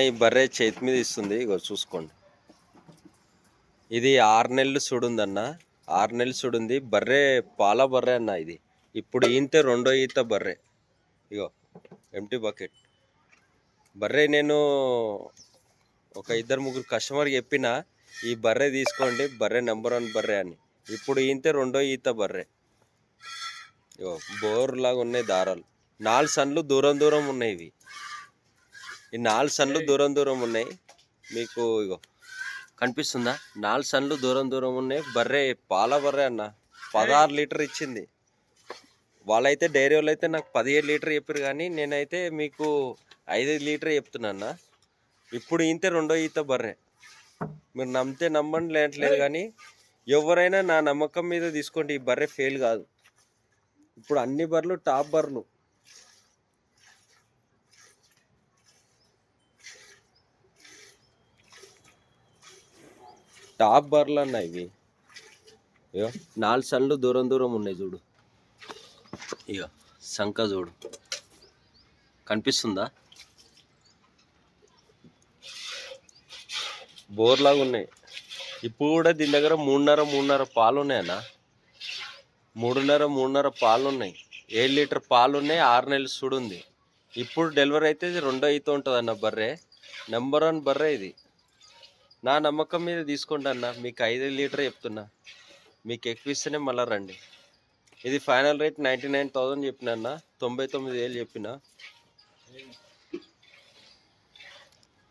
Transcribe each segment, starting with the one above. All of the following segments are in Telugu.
ఈ బర్రె చేతి మీద ఇస్తుంది. ఇగో చూసుకోండి. ఇది ఆరు నెలలు సుడుందన్న. ఆరు నెలలు సుడుంది. బర్రె పాల బర్రె అన్న ఇది. ఇప్పుడు ఈంతే రెండో ఈత బర్రె. ఇగో ఎంటీ బకెట్ బర్రె నేను ఒక ఇద్దరు ముగ్గురు కస్టమర్ చెప్పిన ఈ బర్రె తీసుకోండి బర్రె నెంబర్ వన్ బర్రె అని. ఇప్పుడు ఈంతే రెండో ఈత బర్రె. ఇగో బోర్ లాగా ఉన్నాయి దారాలు. నాలుగు సన్లు దూరం దూరం ఉన్నాయి ఇవి. ఈ నాలుగు సన్లు దూరం దూరం ఉన్నాయి. మీకు ఇగో కనిపిస్తుందా? నాలుగు సన్లు దూరం దూరం ఉన్నాయి. బర్రె పాల బర్రె అన్న. పదహారు లీటర్ ఇచ్చింది. వాళ్ళైతే డైరీ వాళ్ళు అయితే నాకు పదిహేడు లీటర్ చెప్పారు కానీ నేనైతే మీకు ఐదు లీటర్ చెప్తున్నా అన్న. ఇప్పుడు ఇంతే రెండో ఈత బర్రె. మీరు నమ్మితే నమ్మండి లేట్లేదు కానీ ఎవరైనా నా నమ్మకం మీద తీసుకోండి. ఈ బర్రె ఫెయిల్ కాదు. ఇప్పుడు అన్ని బర్రెలు టాప్ బర్రెలు. టాప్ బర్రెలు అన్న ఇవి. ఇగో నాలుగు సన్లు దూరం దూరం ఉన్నాయి చూడు. ఇగో శంఖ చూడు. కనిపిస్తుందా? బోర్లాగా ఉన్నాయి. ఇప్పుడు కూడా దీని దగ్గర మూడున్నర మూడున్నర పాలు ఉన్నాయన్న. మూడున్నర మూడున్నర పాలు ఉన్నాయి. ఏడు లీటర్ పాలు ఉన్నాయి ఆరు నెలలు సుడు ఉంది. ఇప్పుడు డెలివరీ అయితే ఇది రెండో ఈత ఉంటుంది అన్న బర్రె. నెంబర్ వన్ బర్రె ఇది. నా నమ్మకం మీద తీసుకోండి అన్న. మీకు ఐదు లీటర్ చెప్తున్నా. మీకు ఎక్కువ ఇస్తేనే మళ్ళీ రండి. ఇది final rate ninety nine thousand చెప్పిన అన్న. తొంభై తొమ్మిది వేలు చెప్పిన.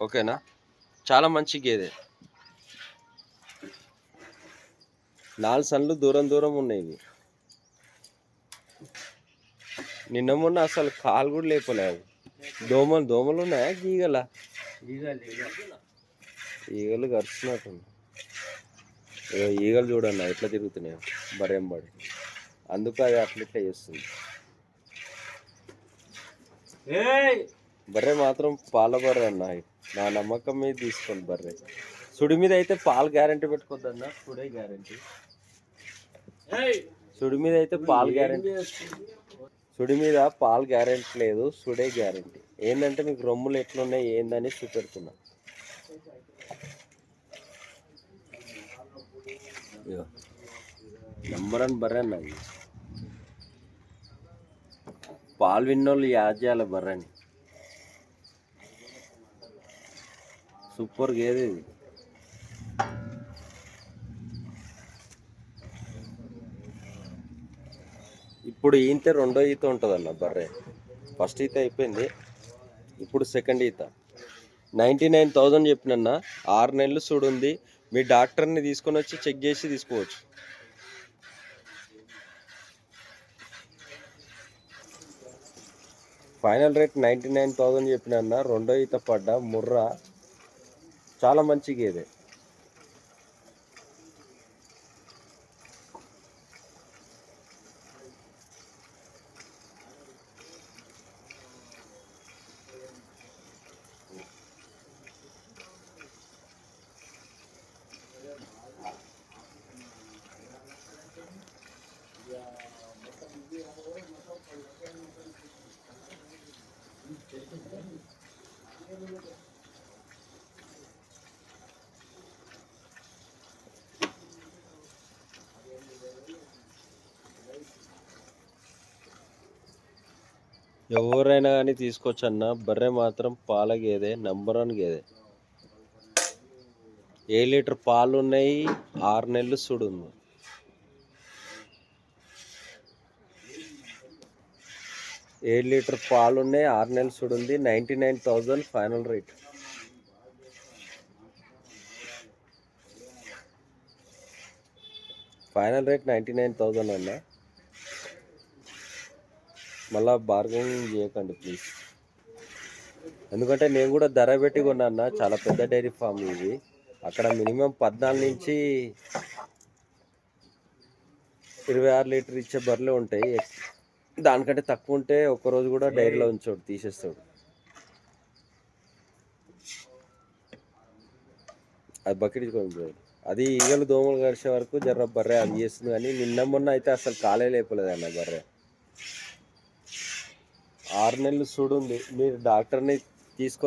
ఓకేనా? చాలా మంచి గేదె. నాలుగు సన్లు దూరం దూరం ఉన్నాయి ఇవి. నిన్న మొన్న అసలు కాలు కూడా లేపలేదు దోమలు దోమలు ఉన్నాయా? గీగల. ఈగలు కరుస్తున్నట్టుంది. ఈగలు చూడన్న ఎట్లా తిరుగుతున్నాయో. బరేం బడి అందుకు అది అట్లా ఇట్లా చేస్తుంది. బర్రె మాత్రం పాల బర్రె అన్న. నా నమ్మకం మీద తీసుకోండి బర్రె. సుడి మీద అయితే పాలు గ్యారంటీ పెట్టుకోద్దన్న. సుడే గ్యారంటీ. సుడి మీద అయితే పాలు గ్యారంటీ. సుడి మీద పాలు గ్యారంటీ లేదు సుడే గ్యారంటీ. ఏంటంటే మీకు రొమ్ములు ఎట్లున్నాయి ఏందని చూపెడుతున్నా. నెంబర్ అని బర్రె అన్న పాలు విన్నోళ్ళు యాడ్ చేయాలి బర్రెని. సూపర్ గేది ఇది. ఇప్పుడు ఈతే రెండో ఈత ఉంటుంది అన్న బర్రె. ఫస్ట్ ఈత అయిపోయింది. ఇప్పుడు సెకండ్ ఈత. నైంటీ నైన్ థౌజండ్ చెప్పినన్న ఆరు నెలలు చూడుంది మీ డాక్టర్ని తీసుకొని వచ్చి చెక్ చేసి తీసుకోవచ్చు. Final rate ninety nine thousand చెప్పినన్న రెండో ఈత పడ్డ ముర్రా చాలా మంచి గేదే ఎవరైనా కానీ తీసుకోవచ్చు అన్న బర్రె మాత్రం పాల గేదె నంబర్ వన్ గేదె. ఏ లీటర్ పాలు ఉన్నాయి ఆరు నెలలు సుడు ఉంది ఏడు లీటర్ పాలు ఉన్నాయి ఆరు నెలలు సుడు ఉంది ninety nine thousand final rate. Final rate ninety nine thousand అన్న. మళ్ళా బార్గెనింగ్ చేయకండి ప్లీజ్. ఎందుకంటే నేను కూడా ధర పెట్టి కొన్నా చాలా పెద్ద డైరీ ఫామ్ ఇది. అక్కడ మినిమం పద్నాలుగు నుంచి ఇరవై ఆరు లీటర్ ఇచ్చే బర్రెలు ఉంటాయి. దానికంటే తక్కువ ఉంటే ఒక్కరోజు కూడా డైరీలో ఉంచాడు తీసేస్తాడు. అది బకెట్ అది ఈగలు దోమలు కరిసే వరకు జర్ర బర్రె అది చేస్తుంది కానీ నిన్న మొన్న అయితే అసలు కాలే లేపలేదు అన్న బర్రె. ఆరు నెలలు చూడుంది మీరు డాక్టర్ని తీసుకొని